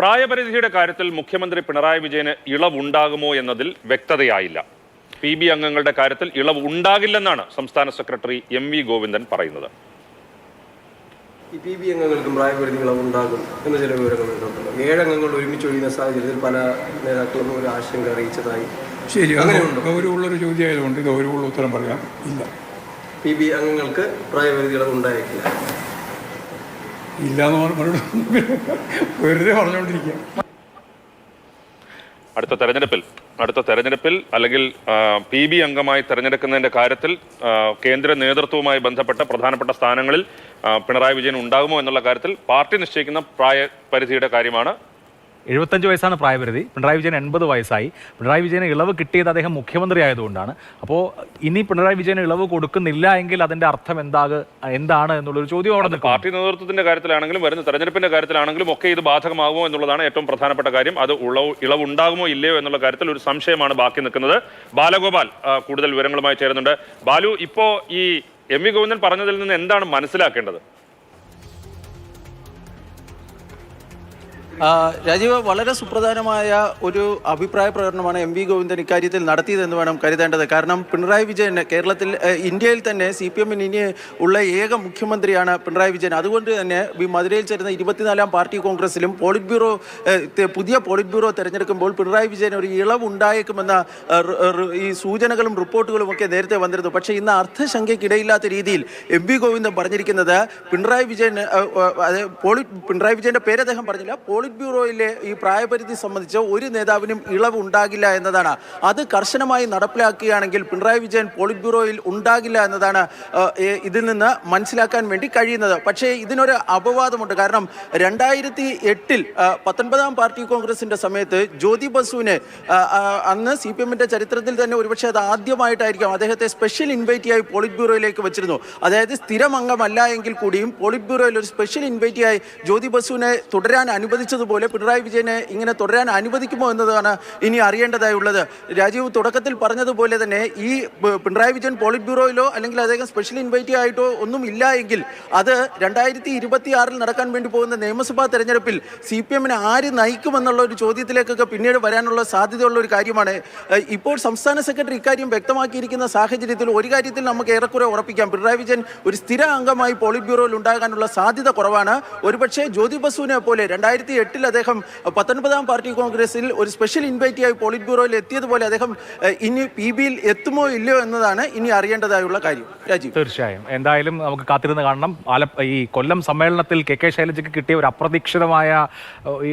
പ്രായപരിധിയുടെ കാര്യത്തിൽ മുഖ്യമന്ത്രി പിണറായി വിജയന് ഇളവുണ്ടാകുമോ എന്നതിൽ വ്യക്തതയായില്ല. പി ബി അംഗങ്ങളുടെ കാര്യത്തിൽ ഇളവ് ഉണ്ടാകില്ലെന്നാണ് സംസ്ഥാന സെക്രട്ടറി എം വി ഗോവിന്ദൻ പറയുന്നത്. ഈ പി ബി അംഗങ്ങൾക്കും പ്രായപരിധി ഉണ്ടാകും എന്ന ചില വിവരങ്ങൾ വരുന്നുണ്ടല്ലോ ഏഴംഗങ്ങൾ ഒരുമിച്ച് ഒഴിയുന്ന സാഹചര്യത്തിൽ പല നേതാക്കളും ഒരു ആശങ്ക അറിയിച്ചതായി ശരി അങ്ങനെയുണ്ടോ? ഗൗരവമുള്ളൊരു ചോദ്യമായതുകൊണ്ട് ഗൗരവമുള്ള ഉത്തരം പറയാം. ഇല്ല. പി ബി അംഗങ്ങൾക്ക് പ്രായപരിധി ഉണ്ടായേക്കില്ല ഇല്ല പറഞ്ഞു വെറുതെ പറഞ്ഞുകൊണ്ടിരിക്കുക. അടുത്ത തെരഞ്ഞെടുപ്പിൽ അടുത്ത തെരഞ്ഞെടുപ്പിൽ അല്ലെങ്കിൽ പി ബി അംഗമായി തെരഞ്ഞെടുക്കുന്നതിന്റെ കാര്യത്തിൽ കേന്ദ്ര നേതൃത്വവുമായി ബന്ധപ്പെട്ട പ്രധാനപ്പെട്ട സ്ഥാനങ്ങളിൽ പിണറായി വിജയൻ ഉണ്ടാകുമോ എന്നുള്ള കാര്യത്തിൽ പാർട്ടി നിശ്ചയിക്കുന്ന പ്രായപരിധിയുടെ കാര്യമാണ് എഴുപത്തഞ്ച് വയസ്സാണ് പ്രായപരിധി. പിണറായി വിജയൻ എൺപത് വയസ്സായി. പിണറായി വിജയന് ഇളവ് കിട്ടിയത് അദ്ദേഹം മുഖ്യമന്ത്രി ആയതുകൊണ്ടാണ്. അപ്പോൾ ഇനി പിണറായി വിജയന് ഇളവ് കൊടുക്കുന്നില്ല എങ്കിൽ അതിന്റെ അർത്ഥം എന്താക എന്താണ് എന്നുള്ളൊരു ചോദ്യം അവിടെ പാർട്ടി നേതൃത്വത്തിന്റെ കാര്യത്തിലാണെങ്കിലും വരുന്ന തെരഞ്ഞെടുപ്പിന്റെ കാര്യത്തിലാണെങ്കിലും ഒക്കെ ഇത് ബാധകമാകുമോ എന്നുള്ളതാണ് ഏറ്റവും പ്രധാനപ്പെട്ട കാര്യം. അത് ഉളവ് ഇളവുണ്ടാകുമോ ഇല്ലയോ എന്നുള്ള കാര്യത്തിൽ ഒരു സംശയമാണ് ബാക്കി നിൽക്കുന്നത്. ബാലഗോപാൽ കൂടുതൽ വിവരങ്ങളുമായി ചേരുന്നുണ്ട്. ബാലു ഇപ്പോൾ ഈ എം വി ഗോവിന്ദൻ പറഞ്ഞതിൽ നിന്ന് എന്താണ് മനസ്സിലാക്കേണ്ടത്? രാജീവ് വളരെ സുപ്രധാനമായ ഒരു അഭിപ്രായ പ്രകടനമാണ് എം വി ഗോവിന്ദൻ ഇക്കാര്യത്തിൽ നടത്തിയതെന്ന് വേണം കരുതേണ്ടത്. കാരണം പിണറായി വിജയൻ കേരളത്തിൽ ഇന്ത്യയിൽ തന്നെ സി പി എമ്മിന് ഇനി ഉള്ള ഏക മുഖ്യമന്ത്രിയാണ് പിണറായി വിജയൻ. അതുകൊണ്ട് തന്നെ മധുരയിൽ ചേരുന്ന ഇരുപത്തിനാലാം പാർട്ടി കോൺഗ്രസിലും പോളിറ്റ് ബ്യൂറോ പുതിയ പോളിറ്റ് ബ്യൂറോ തെരഞ്ഞെടുക്കുമ്പോൾ പിണറായി വിജയൻ ഒരു ഇളവ് ഉണ്ടായേക്കുമെന്ന ഈ സൂചനകളും റിപ്പോർട്ടുകളും ഒക്കെ നേരത്തെ വന്നിരുന്നു. പക്ഷേ ഇന്ന് അർത്ഥശങ്കയ്ക്കിടയില്ലാത്ത രീതിയിൽ എം വി ഗോവിന്ദൻ പറഞ്ഞിരിക്കുന്നത് പിണറായി വിജയൻ പിണറായി വിജയന്റെ പേര് അദ്ദേഹം പറഞ്ഞില്ല പോളിറ്റ് ബ്യൂറോയിലെ ഈ പ്രായപരിധി സംബന്ധിച്ച് ഒരു നേതാവിനും ഇളവ് ഉണ്ടാകില്ല എന്നതാണ്. അത് കർശനമായി നടപ്പിലാക്കുകയാണെങ്കിൽ പിണറായി വിജയൻ പോളിറ്റ് ബ്യൂറോയിൽ ഉണ്ടാകില്ല എന്നതാണ് ഇതിൽ നിന്ന് മനസ്സിലാക്കാൻ വേണ്ടി കഴിയുന്നത്. പക്ഷേ ഇതിനൊരു അപവാദമുണ്ട്. കാരണം രണ്ടായിരത്തി എട്ടിൽ പത്തൊൻപതാം പാർട്ടി കോൺഗ്രസിന്റെ സമയത്ത് ജ്യോതി ബസുവിനെ അന്ന് സി പി എമ്മിന്റെ ചരിത്രത്തിൽ തന്നെ ഒരുപക്ഷെ അത് ആദ്യമായിട്ടായിരിക്കാം. അദ്ദേഹത്തെ സ്പെഷ്യൽ ഇൻവൈറ്റിയായി പോളിറ്റ് ബ്യൂറോയിലേക്ക് വെച്ചിരുന്നു. അതായത് സ്ഥിരം അംഗമല്ല എങ്കിൽ കൂടിയും പോളിറ്റ് ബ്യൂറോയിൽ ഒരു സ്പെഷ്യൽ ഇൻവൈറ്റിയായി ജ്യോതി ബസുവിനെ തുടരാൻ അനുവദിച്ചതുപോലെ പിണറായി വിജയനെ ഇങ്ങനെ തുടരാൻ അനുവദിക്കുമോ എന്നതാണ് ഇനി അറിയേണ്ടതായുള്ളത്. രാജീവ് തുടക്കത്തിൽ പറഞ്ഞതുപോലെ തന്നെ ഈ പിണറായി വിജയൻ പോളിറ്റ് ബ്യൂറോയിലോ അല്ലെങ്കിൽ അദ്ദേഹം സ്പെഷ്യൽ ഇൻവൈറ്റി ആയിട്ടോ ഒന്നും ഇല്ല എങ്കിൽ അത് രണ്ടായിരത്തി ഇരുപത്തി ആറിൽ നടക്കാൻ വേണ്ടി പോകുന്ന നിയമസഭാ തെരഞ്ഞെടുപ്പിൽ സി പി എമ്മിനെ ആര് നയിക്കുമെന്നുള്ള ഒരു ചോദ്യത്തിലേക്കൊക്കെ പിന്നീട് വരാനുള്ള സാധ്യതയുള്ള ഒരു കാര്യമാണ്. ഇപ്പോൾ സംസ്ഥാന സെക്രട്ടറി ഇക്കാര്യം വ്യക്തമാക്കിയിരിക്കുന്ന സാഹചര്യത്തിൽ ഒരു കാര്യത്തിൽ നമുക്ക് ഏറെക്കുറെ ഉറപ്പിക്കാം. പിണറായി വിജയൻ ഒരു സ്ഥിര അംഗമായി പോളിറ്റ് ബ്യൂറോയിൽ ഉണ്ടാകാനുള്ള സാധ്യത കുറവാണ്. ഒരുപക്ഷെ ജ്യോതി ബസുവിനെ പോലെ രണ്ടായിരത്തി എട്ടിൽ അദ്ദേഹം പത്തൊൻപതാം പാർട്ടി കോൺഗ്രസിൽ ഒരു സ്പെഷ്യൽ ഇൻവൈറ്റിയായി പോളിറ്റ് ബ്യൂറോയിൽ എത്തിയതുപോലെ അദ്ദേഹം ഇനി പി ബിയിൽ എത്തുമോ ഇല്ലയോ എന്നതാണ് ഇനി അറിയേണ്ടതായുള്ള കാര്യം. രാജീവ്. തീർച്ചയായും. എന്തായാലും നമുക്ക് കാത്തിരുന്ന് കാണണം. ആല ഈ കൊല്ലം സമ്മേളനത്തിൽ കെ കെ ശൈലജയ്ക്ക് കിട്ടിയ ഒരു അപ്രതീക്ഷിതമായ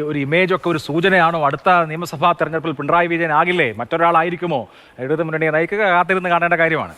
ഒരു ഇമേജ് ഒക്കെ ഒരു സൂചനയാണോ? അടുത്ത നിയമസഭാ തെരഞ്ഞെടുപ്പിൽ പിണറായി വിജയൻ ആകില്ലേ? മറ്റൊരാളായിരിക്കുമോ? ഇടതു മുന്നണിയെ നയിക്കുക കാത്തിരുന്ന് കാണേണ്ട കാര്യമാണ്.